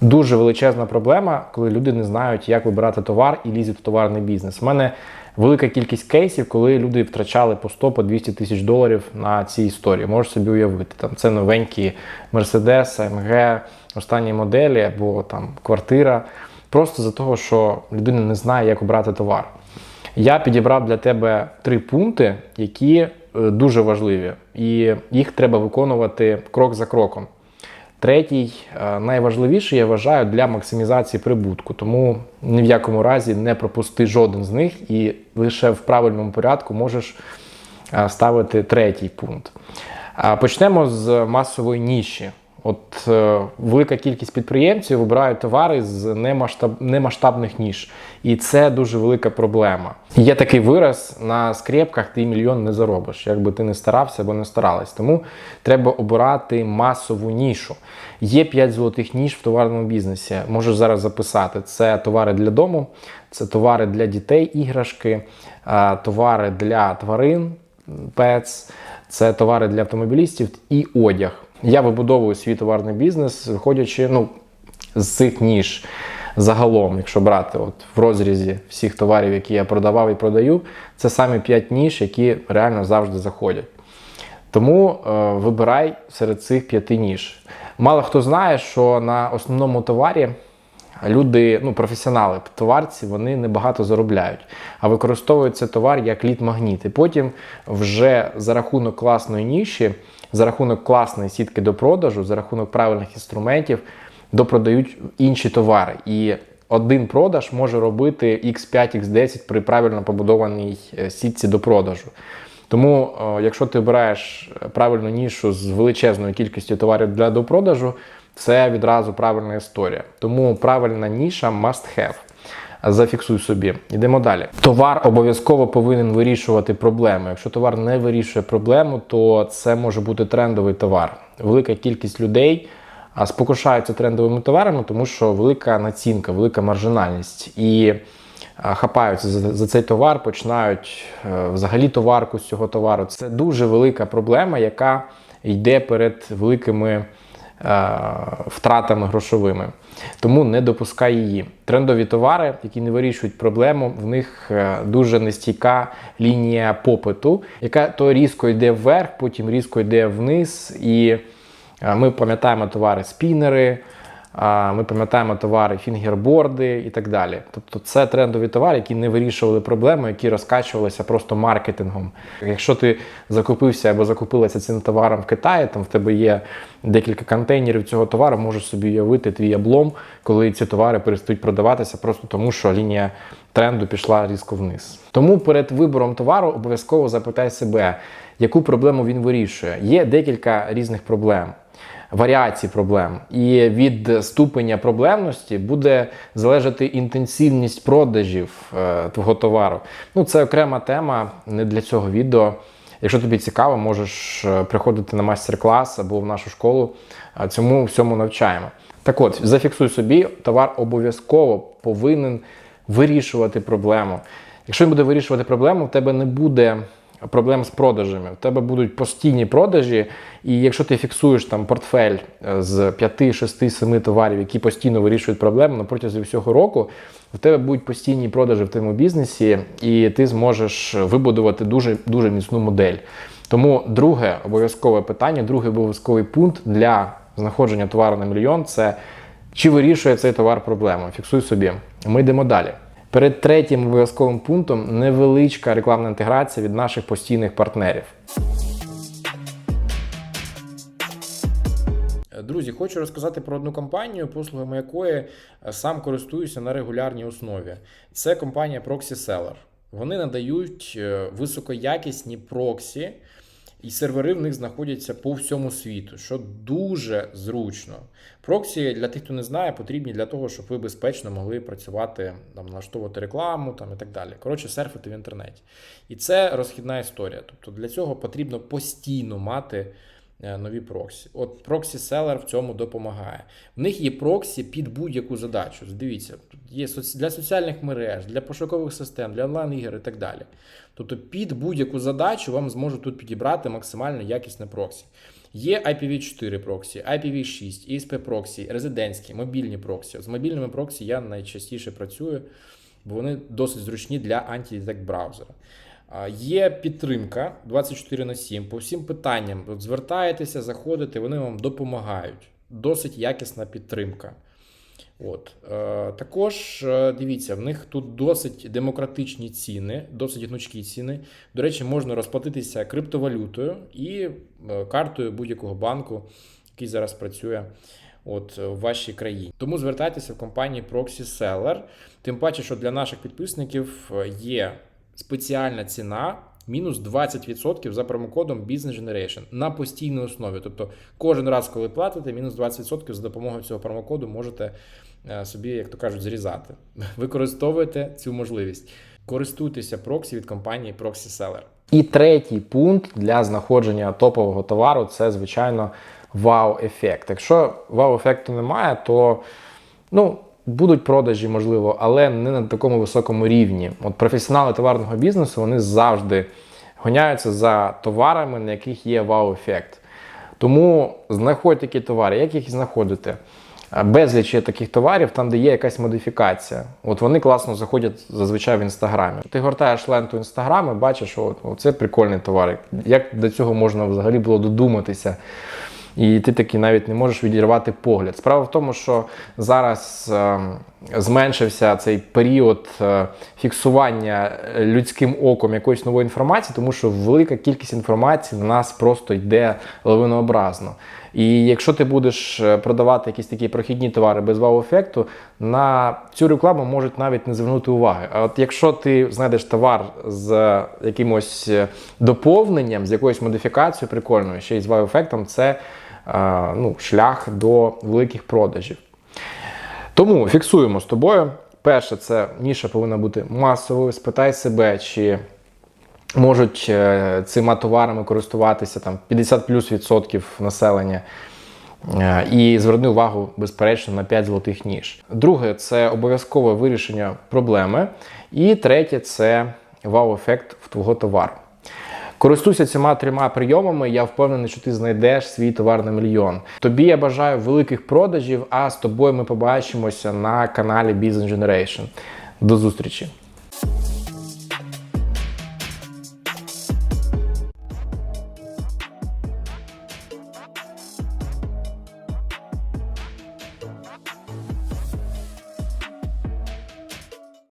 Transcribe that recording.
Дуже величезна проблема, коли люди не знають, як вибирати товар і лізуть в товарний бізнес. У мене велика кількість кейсів, коли люди втрачали по 100 по 200 тисяч доларів на цій історії. Можеш собі уявити. Там це новенькі Mercedes, AMG, останні моделі або там квартира. Просто за того, що людина не знає, як обрати товар. Я підібрав для тебе три пункти, які е, дуже важливі, і їх треба виконувати крок за кроком. Третій, е, найважливіший, я вважаю, для максимізації прибутку. Тому ні в якому разі не пропусти жоден з них і лише в правильному порядку можеш е, ставити третій пункт. Почнемо з масової ніші. От е, велика кількість підприємців вибирають товари з немасштаб, немасштабних ніж, і це дуже велика проблема. Є такий вираз: на скрепках ти мільйон не заробиш, якби ти не старався або не старалась. Тому треба обирати масову нішу. Є 5 золотих ніж в товарному бізнесі. Можеш зараз записати: це товари для дому, це товари для дітей, іграшки, е, товари для тварин, пец, це товари для автомобілістів і одяг. Я вибудовую свій товарний бізнес, виходячи ну, з цих ніж загалом, якщо брати от в розрізі всіх товарів, які я продавав і продаю, це саме 5 ніж, які реально завжди заходять. Тому е, вибирай серед цих п'яти ніж. Мало хто знає, що на основному товарі люди, ну, професіонали, товарці, вони небагато заробляють, а використовують цей товар як лід-магніт. І потім вже за рахунок класної ніші, за рахунок класної сітки до продажу, за рахунок правильних інструментів допродають інші товари. І один продаж може робити X5, X10 при правильно побудованій е, сітці до продажу. Тому, е, якщо ти обираєш правильну нішу з величезною кількістю товарів для допродажу, це відразу правильна історія. Тому правильна ніша must have. Зафіксуй собі. Йдемо далі. Товар обов'язково повинен вирішувати проблеми. Якщо товар не вирішує проблему, то це може бути трендовий товар. Велика кількість людей спокушаються трендовими товарами, тому що велика націнка, велика маржинальність. І хапаються за, цей товар, починають е, взагалі товарку з цього товару. Це дуже велика проблема, яка йде перед великими втратами грошовими. Тому не допускай її. Трендові товари, які не вирішують проблему, в них е, дуже нестійка лінія попиту, яка то різко йде вверх, потім різко йде вниз. І е, ми пам'ятаємо товари спінери. Ми пам'ятаємо товари фінгерборди і так далі. Тобто це трендові товари, які не вирішували проблеми, які розкачувалися просто маркетингом. Якщо ти закупився або закупилася цим товаром в Китаї, там в тебе є декілька контейнерів цього товару, можеш собі уявити твій облом, коли ці товари перестають продаватися просто тому, що лінія тренду пішла різко вниз. Тому перед вибором товару обов'язково запитай себе, яку проблему він вирішує. Є декілька різних проблем варіацій проблем. І від ступеня проблемності буде залежати інтенсивність продажів е, твого товару. Ну, це окрема тема не для цього відео. Якщо тобі цікаво, можеш е, приходити на майстер-клас або в нашу школу. Цьому всьому навчаємо. Так от, зафіксуй собі, товар обов'язково повинен вирішувати проблему. Якщо він буде вирішувати проблему, в тебе не буде проблем з продажами. У тебе будуть постійні продажі, і якщо ти фіксуєш там портфель е, з 5, 6, 7 товарів, які постійно вирішують проблему на протязі всього року, у тебе будуть постійні продажі в твоєму бізнесі, і ти зможеш вибудувати дуже, дуже міцну модель. Тому друге обов'язкове питання, другий обов'язковий пункт для знаходження товару на мільйон це чи вирішує цей товар проблему. Фіксуй собі. Ми йдемо далі. Перед третім обов'язковим пунктом невеличка рекламна інтеграція від наших постійних партнерів. Друзі, хочу розказати про одну компанію, послугами якої е, сам користуюся на регулярній основі. Це компанія Proxy Seller. Вони надають е, високоякісні проксі, і сервери в них знаходяться по всьому світу, що дуже зручно. Проксі, для тих, хто не знає, потрібні для того, щоб ви безпечно могли працювати, там, налаштовувати рекламу там, і так далі. Коротше, серфити в інтернеті. І це розхідна історія. Тобто для цього потрібно постійно мати нові проксі. От проксі селер в цьому допомагає. В них є проксі під будь-яку задачу. Дивіться, тут є для соціальних мереж, для пошукових систем, для онлайн-ігор і так далі. Тобто під будь-яку задачу вам зможуть тут підібрати максимально якісне проксі. Є IPv4 проксі, IPv6, ESP проксі, резидентські, мобільні проксі. З мобільними проксі я найчастіше працюю, бо вони досить зручні для антидетект браузера. Є підтримка 24 на 7 по всім питанням. Звертаєтеся, заходите, вони вам допомагають. Досить якісна підтримка. От. Е, також е, дивіться, в них тут досить демократичні ціни, досить гнучкі ціни. До речі, можна розплатитися криптовалютою і е, картою будь-якого банку, який зараз працює от, в вашій країні. Тому звертайтеся в компанії Proxy Seller. Тим паче, що для наших підписників є спеціальна ціна. Мінус 20% за промокодом Business Generation на постійній основі. Тобто кожен раз, коли платите, мінус 20% за допомогою цього промокоду можете е, собі, як то кажуть, зрізати. Використовуйте цю можливість. Користуйтеся проксі від компанії Proxy Seller. І третій пункт для знаходження топового товару це, звичайно, вау-ефект. Якщо вау-ефекту немає, то ну. Будуть продажі, можливо, але не на такому високому рівні. От професіонали товарного бізнесу вони завжди гоняються за товарами, на яких є вау-ефект. Тому знаходьте такі товари. Як їх знаходити? Безліч є таких товарів, там, де є якась модифікація. От вони класно заходять зазвичай в інстаграмі. Ти гортаєш ленту інстаграму, бачиш, що це прикольний товар. Як до цього можна взагалі було додуматися? І ти таки навіть не можеш відірвати погляд. Справа в тому, що зараз е, зменшився цей період е, фіксування людським оком якоїсь нової інформації, тому що велика кількість інформації на нас просто йде лавинообразно. І якщо ти будеш е, продавати якісь такі прохідні товари без вау-ефекту, на цю рекламу можуть навіть не звернути уваги. А от якщо ти знайдеш товар з якимось е, доповненням, з якоюсь модифікацією прикольною, ще й з вау-ефектом, це е, ну, шлях до великих продажів. Тому фіксуємо з тобою. Перше, це ніша повинна бути масовою. Спитай себе, чи можуть е, цими товарами користуватися там 50 плюс відсотків населення. Е, І зверни увагу, безперечно, на 5 золотих ніж. Друге це обов'язкове вирішення проблеми. І третє це вау-ефект в твого товару. Користуйся цими трьома прийомами. Я впевнений, що ти знайдеш свій товар на мільйон. Тобі я бажаю великих продажів. А з тобою ми побачимося на каналі Business Generation. До зустрічі!